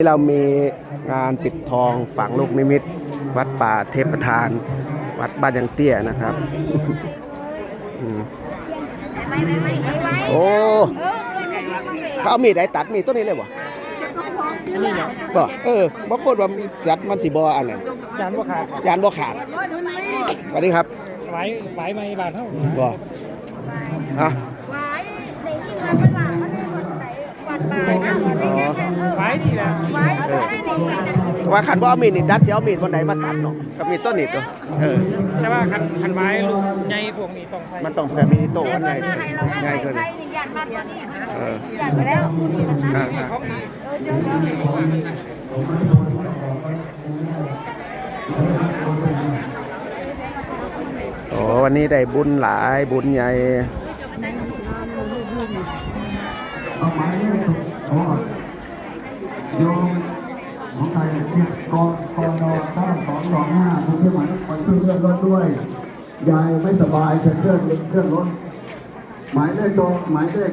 ที่เรามีงานปิดทองฝังลูกนิมิต วัดป่าเทพประธาน วัดบ้านยังเตี้ยนะครับอืมโอ้เขาเอามีดไหนตัดมีดต้นนี้เลยบ่อันนี้เนี่ยบ่เออบ่โคตรว่าตัดมันสิบ่อันนั้นจานบ่ขาดยานบ่ขาดสวัสดีครับไหวไหวไม่บาทเท่าบ่อะไว้ในที่เงินเป็นหลังมันเป็นคนไหนวัดบา ยนะวันนี้แค่เออไหวนี่แหละไว้ไว้ในที่ว่าคันบ่เอามีดนี่ตัดสิเอามีดบนใดมาตัดเนาะกับมีดต้นนี้ตัวเออแต่ว่าคันคันไหวลูกใหญ่พวกนี้ต้องใช้มันต้องเพื่อมีโต๊ะอันใหญ่ให้เราให้ง่ายใคขึ้นรนี่ยันบ้านตัวนี้เออยันไปแล้วอะอะของนี้เออเจ้าเจ้าโอ้วันนี้ได้บุญหลายบุญใหญ่ เอาหมายเลขอ๋อ โยมของไทยเนี่ยกองกองนอเก้าสองสองห้าคุณเพื่อนหมายคอยช่วยเลื่อนรถด้วย ยายไม่สบายจะเคลื่อนเคลื่อนรถ หมายเลขตรงหมายเลข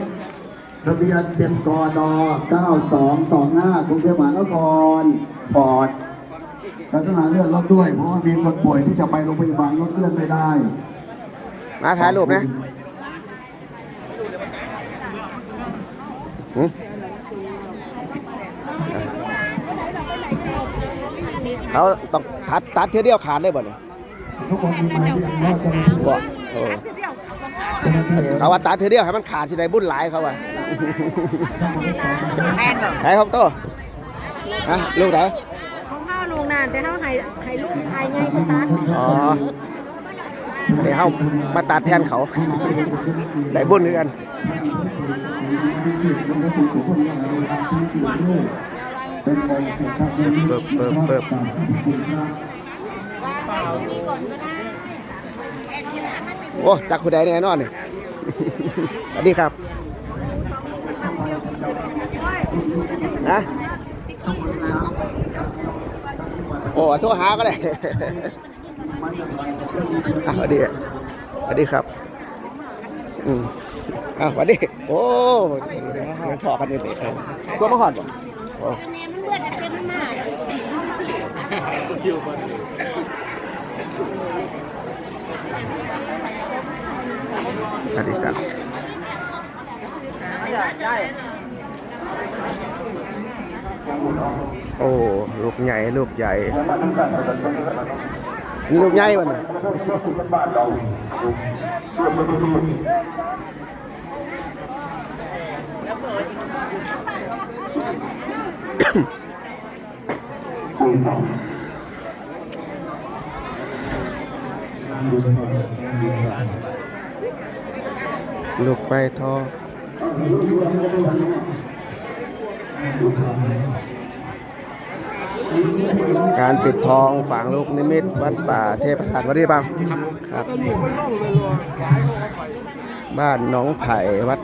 ทะเบียนเจ็ดกนเก้าสองสองห้ากรุงเทพมหานครฟอร์ดกรุณาเลื่อนรถด้วยเพราะว่ามีคนป่วยที่จะไปโรงพยาบาลรถเลื่อนไม่ได้มาถ่ายรูปนะ เขาต้องตัดตัดเทียเดียวขาดเลยบ่เนี่ยทุกคนมีหมายเลขรอดจะบ่เออเขาว่าตัดเทียเดียวให้มันขาดสิได้บุญหลายเขาว่าแม่นบอกใครครับโตฮะลูกไหนของข้าวลุงนานแต่ข้าวไห้ไห้ลูกไห้ไงคุณตาอ๋อเดี๋ยวเขามาตัดแทนเขาได้บุญด้วยกัน เป็นองค์สิทธิ์ที่เปิบเปิบเปิบโอ้จักผู้ใดแน่นอนนี่สวัสดีครับนะโอ้โทรหาก็ได้สวัสดีสวัสดีครับ อืมอะสวัสดี โอ้ยังพอกันอยู่เด็กตัวมาหอดบ่ โอ้อดิศักดิ์โอ้ลูกใหญ่ลูกใหญ่นี่ลูกใหญ่มั นน่ะลูกไฟทองการปิดทองฝังลูกนิมิตวัดป่าเทพประธานวัดนี้บ้างครับบ้านน้องไผ่วัด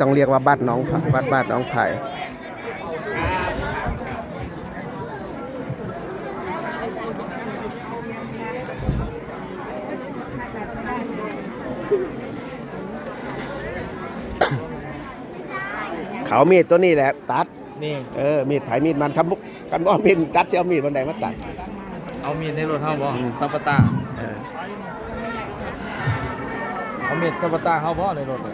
ต้องเรียกว่าบ้านน้องไผ่วัดบ้านน้องไผ่ เขามีดตัวนี้แหละ ตัด นี่เออ มีดไผ่มีดมันครับกันบ่มีดตัดเสียเอามีดวันใดมาตัด เอามีดในรถเฮาบ่ซัปปะตาเออเอามีดซัปปะตาเฮาบ่ในรถเลย